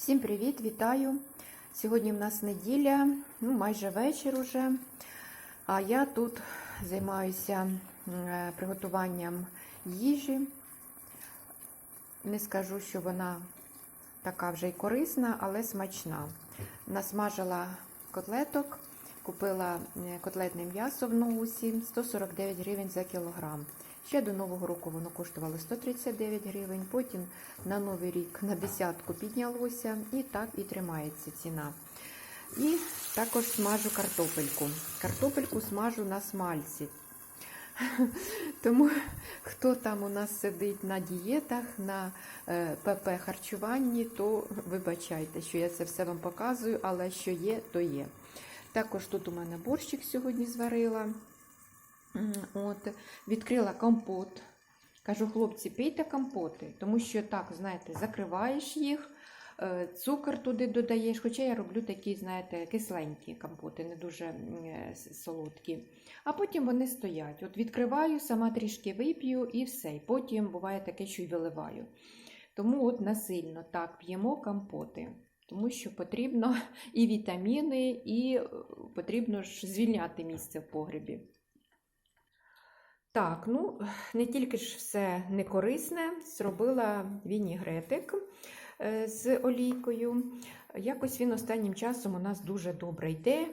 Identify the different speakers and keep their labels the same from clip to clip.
Speaker 1: Всім привіт, вітаю! Сьогодні в нас неділя, ну майже вечір уже. А я тут займаюся е, приготуванням їжі. Не скажу, що вона така вже й корисна, але смачна. Насмажила котлеток, купила е, котлетне м'ясо в ноусі 149 гривень за кілограм. Ще до Нового року воно коштувало 139 гривень, потім на Новий рік на десятку піднялося і так і тримається ціна. І також смажу картопельку. Картопельку смажу на смальці. Тому хто там у нас сидить на дієтах, на е, ПП харчуванні, то вибачайте, що я це все вам показую, але що є, то є. Також тут у мене борщик сьогодні зварила. От, відкрила компот. Кажу, хлопці, пийте компоти, тому що так, знаєте, закриваєш їх, е, цукор туди додаєш. Хоча я роблю такі, знаєте, кисленькі компоти, не дуже е, солодкі. А потім вони стоять. От відкриваю, сама трішки вип'ю і все. І потім буває таке, що й виливаю. Тому от насильно так п'ємо компоти. Тому що потрібно і вітаміни, і е, потрібно ж звільняти місце в погребі. Так, ну не тільки ж все некорисне, зробила вінігретик е, з олійкою. Якось він останнім часом у нас дуже добре йде.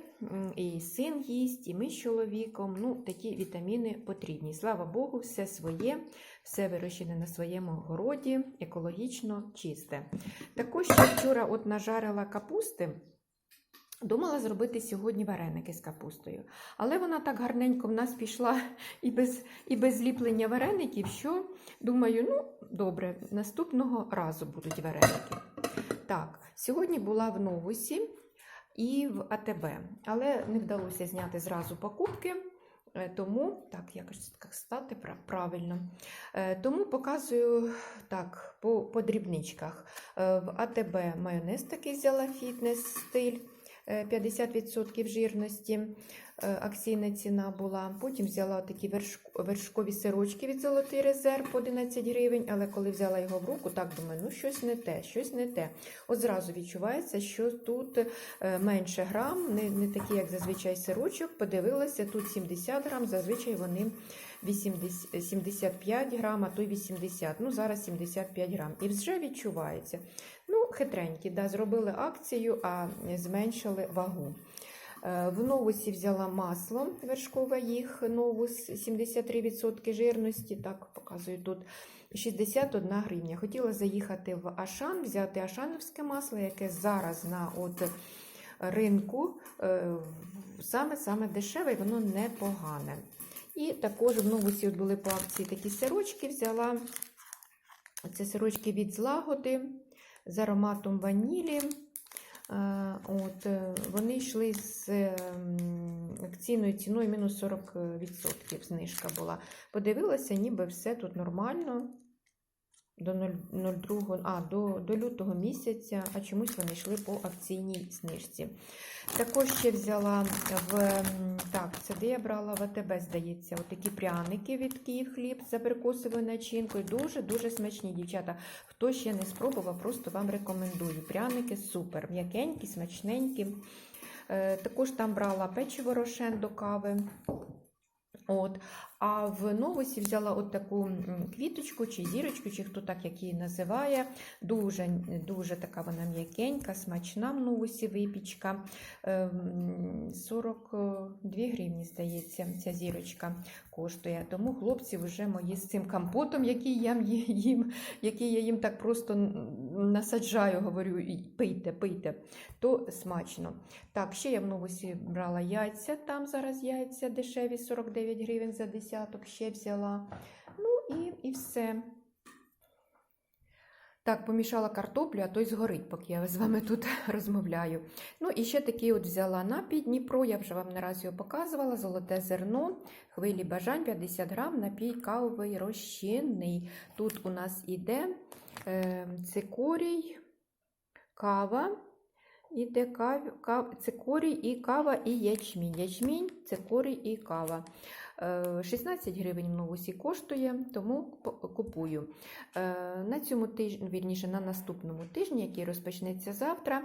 Speaker 1: І син їсть, і ми з чоловіком. Ну, такі вітаміни потрібні. Слава Богу, все своє, все вирощене на своєму городі, екологічно чисте. Також ще вчора от нажарила капусти. Думала зробити сьогодні вареники з капустою. Але вона так гарненько в нас пішла і без, і без зліплення вареників, що думаю, ну, добре, наступного разу будуть вареники. Так, сьогодні була в Новусі і в АТБ, але не вдалося зняти зразу покупки. е, Тому, так, якось стати правильно. Е, Тому показую так, по, по дрібничках. Е, В АТБ майонез такий взяла фітнес-стиль. е, 50% жирності, е, акційна ціна була. Потім взяла такі вершкові сирочки від Золотий резерв по 11 гривень, але коли взяла його в руку, так думаю, ну щось не те, щось не те. От зразу відчувається, що тут е, менше грам, не, не такі, як зазвичай сирочок. Подивилася, тут 70 грам, зазвичай вони 80, 75 грам, а то й 80. Ну, зараз 75 грам. І вже відчувається. Ну, хитренькі, да, зробили акцію, а зменшили вагу. Е, В новусі взяла масло вершкове їх новус 73% жирності, так показую тут 61 гривня. Хотіла заїхати в Ашан, взяти ашановське масло, яке зараз на от ринку саме-саме дешеве, воно непогане. І також в новусі були по акції такі сирочки, взяла це сирочки від злагоди з ароматом ванілі. Е, От, е, вони йшли з акційною ціною мінус 40% знижка була. Подивилася, ніби все тут нормально. До 0,02, а, до, до лютого місяця, а чомусь вони йшли по акційній знижці. Також ще взяла в так, це де я брала в АТБ, здається, отакі пряники від Київ хліб з абрикосовою начинкою. Дуже-дуже смачні, дівчата. Хто ще не спробував, просто вам рекомендую. Пряники супер, м'якенькі, смачненькі. Е, також там брала печиво рошен до кави. От. А в новосі взяла от таку квіточку чи зірочку, чи хто так як її називає. Дуже, дуже така вона м'якенька, смачна в новосі випічка. Ем, 42 гривні, здається, ця зірочка коштує. Тому хлопці вже мої з цим компотом, який я їм, який я їм так просто насаджаю, говорю, пийте, пийте, то смачно. Так, ще я в новосі брала яйця, там зараз яйця дешеві, 49 гривень за десяток, ще взяла. Ну і, і все. Так, помішала картоплю, а то й згорить, поки я з вами тут розмовляю. Ну і ще такий от взяла напій Дніпро, я вже вам не раз його показувала. Золоте зерно, хвилі бажань 50 грам, напій кавовий розчинний. Тут у нас іде е, цикорій, кава, іде кав, кав, цикорій і кава, і ячмінь. Ячмінь, цикорій і кава. Е, 16 гривень в новусі коштує, тому купую. Е, На цьому тижні, вірніше, на наступному тижні, який розпочнеться завтра,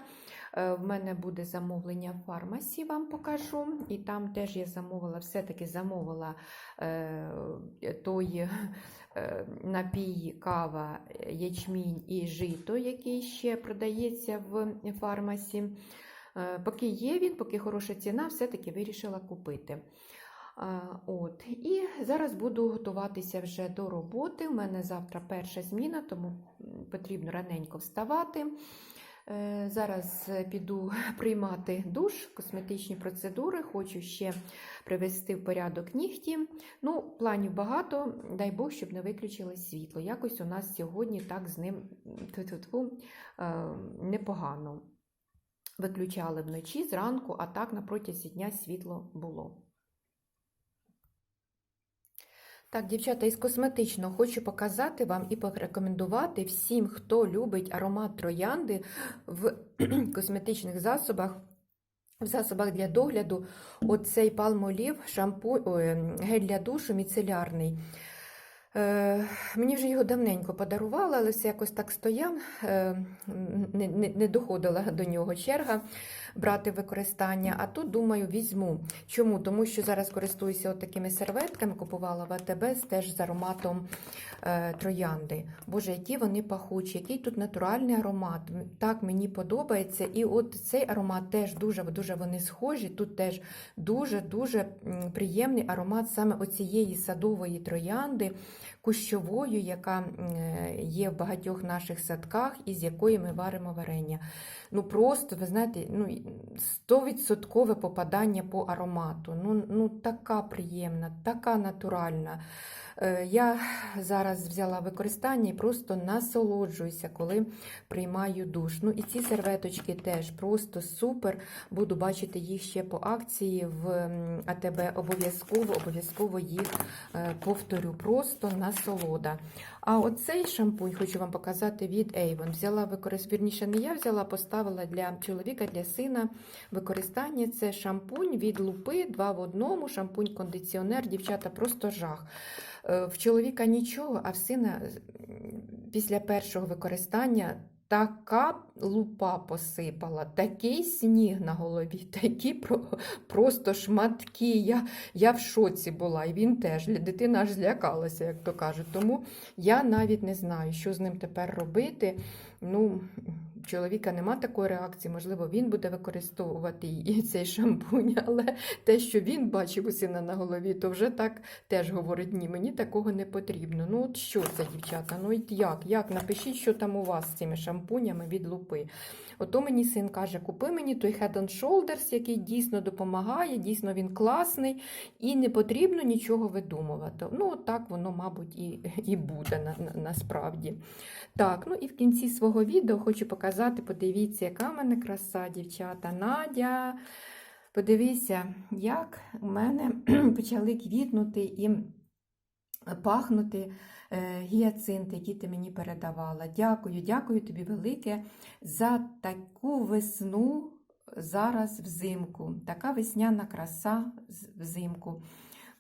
Speaker 1: е, в мене буде замовлення в фармасі, вам покажу. І там теж я замовила, все-таки замовила е, той е, напій, кава, ячмінь і жито, який ще продається в фармасі. Е, Поки є він, поки хороша ціна, все-таки вирішила купити. От. І зараз буду готуватися вже до роботи. У мене завтра перша зміна, тому потрібно раненько вставати. Е, Зараз піду приймати душ, косметичні процедури. Хочу ще привести в порядок нігті. Ну, планів багато, дай Бог, щоб не виключилось світло. Якось у нас сьогодні так з ним тьфу-тьфу-тьфу, е, непогано. Виключали вночі зранку, а так на протязі дня світло було. Так, дівчата, із косметичного хочу показати вам і порекомендувати всім, хто любить аромат троянди в косметичних засобах. В засобах для догляду оцей палмолів, шампунь, гель для душу міцелярний. Е, мені вже його давненько подарували, але все якось так стояв, е, не, не, не доходила до нього черга брати використання. А тут, думаю, візьму. Чому? Тому що зараз користуюся от такими серветками, купувала в АТБ теж з ароматом е, троянди. Боже, які вони пахучі, який тут натуральний аромат. Так мені подобається. І от цей аромат теж дуже дуже вони схожі. Тут теж дуже-дуже приємний аромат саме оцієї садової троянди, кущовою, яка є в багатьох наших садках і з якої ми варимо варення. Ну просто, ви знаєте, ну, 100% попадання по аромату. Ну, ну така приємна, така натуральна. Е, Я зараз взяла використання і просто насолоджуюся, коли приймаю душ. Ну і ці серветочки теж просто супер. Буду бачити їх ще по акції в АТБ. Обов'язково, обов'язково їх е, повторю. Просто насолода. А оцей шампунь хочу вам показати від Avon. Взяла використ... вірніше, не я взяла, поставила для чоловіка, для сина використання. Це шампунь від лупи, два в одному, шампунь-кондиціонер. Дівчата, просто жах. Е, В чоловіка нічого, а в сина після першого використання така лупа посипала, такий сніг на голові, такі про, просто шматки. Я, я в шоці була, і він теж. Дитина аж злякалася, як то кажуть. Тому я навіть не знаю, що з ним тепер робити. Ну, чоловіка нема такої реакції, можливо, він буде використовувати і цей шампунь, але те, що він бачив у сина на голові, то вже так теж говорить, ні, мені такого не потрібно. Ну, от що це, дівчата? Ну, от як? Як? Напишіть, що там у вас з цими шампунями від лупи. Ото мені син каже, купи мені той Head and Shoulders, який дійсно допомагає, дійсно він класний, і не потрібно нічого видумувати. Ну, от так воно, мабуть, і, і буде на, на, насправді. Так, ну і в кінці свого відео хочу показати, подивіться, яка в мене краса, дівчата. Надя. Подивіться, як у мене почали квітнути і пахнути е, гіацинти, які ти мені передавала. Дякую, дякую тобі велике за таку весну зараз взимку. Така весняна краса взимку.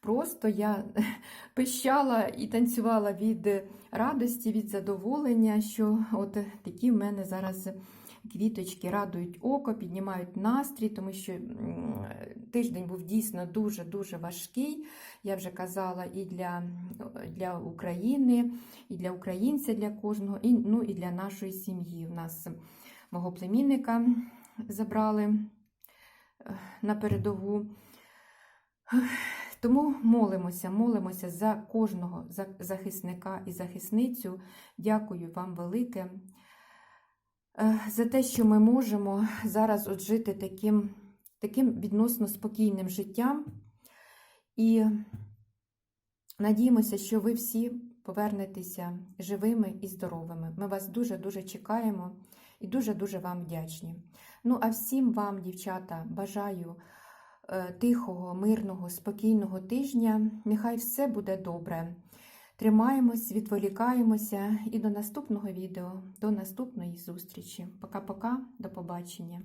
Speaker 1: Просто я пищала і танцювала від радості, від задоволення, що от такі в мене зараз квіточки радують око, піднімають настрій, тому що тиждень був дійсно дуже-дуже важкий. Я вже казала і для, для України, і для українця, для кожного, і, ну, і для нашої сім'ї. У нас мого племінника забрали е, на передову. Тому молимося, молимося за кожного захисника і захисницю. Дякую вам велике е, за те, що ми можемо зараз от жити таким, таким відносно спокійним життям. І надіємося, що ви всі повернетеся живими і здоровими. Ми вас дуже-дуже чекаємо і дуже-дуже вам вдячні. Ну, а всім вам, дівчата, бажаю тихого, мирного, спокійного тижня. Нехай все буде добре. Тримаємось, відволікаємося і до наступного відео, до наступної зустрічі. Пока-пока, до побачення.